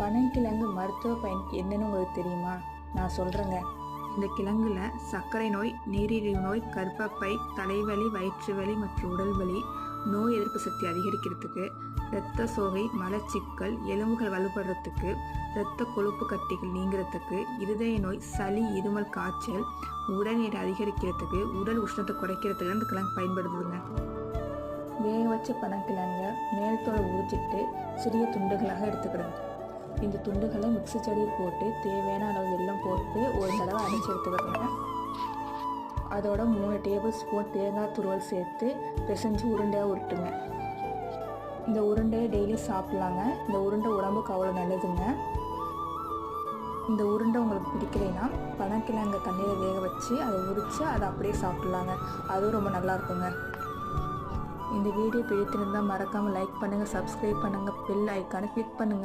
பனங்கிழங்கு மருத்துவ பயன் என்னன்னு உங்களுக்கு தெரியுமா? நான் சொல்கிறேங்க இந்த கிழங்குல சர்க்கரை நோய் நீரிழிவு நோய் கர்ப்பப்பை தலைவலி வயிற்று வலி மற்றும் உடல் வலி நோய் எதிர்ப்பு சக்தி அதிகரிக்கிறதுக்கு இரத்த சோகை மலச்சிக்கல் எலும்புகள் வலுப்படுறதுக்கு இரத்த கொழுப்பு கட்டிகள் நீங்கிறதுக்கு இருதய நோய் சளி இருமல் காய்ச்சல் உடல் எடை அதிகரிக்கிறதுக்கு உடல் உஷ்ணத்தை குறைக்கிறதுக்கு இந்த கிழங்கு பயன்படுத்துதுங்க வேக வச்ச பனங்கிழங்க மேல் தோலை உரிச்சிட்டு சிறிய துண்டுகளாக எடுத்துக்கிறேன் இந்த துண்டுகளை மிக்சி செடியில் போட்டு தேவையான அளவு எல்லாம் போட்டு ஒரு தடவை அரைச்சி எடுத்துக்கிறோங்க அதோட மூணு டேபிள் ஸ்பூன் தேங்காய் துருவல் சேர்த்து பிசைஞ்சு உருண்டையாக உருட்டுங்க. இந்த உருண்டையை டெய்லி சாப்பிட்லாங்க. இந்த உருண்டை உடம்புக்கு அவ்வளோ நல்லதுங்க. இந்த உருண்டை உங்களுக்கு பிடிக்கலைன்னா பனக்கிழங்க தண்ணியில் வேக வச்சு அதை உரித்து அதை அப்படியே சாப்பிட்லாங்க. அதுவும் ரொம்ப நல்லா இருக்குங்க. இந்த வீடியோ பிடித்திருந்தால் மறக்காமல் லைக் பண்ணுங்கள் சப்ஸ்கிரைப் பண்ணுங்கள் பெல் ஐக்கானை கிளிக் பண்ணுங்கள்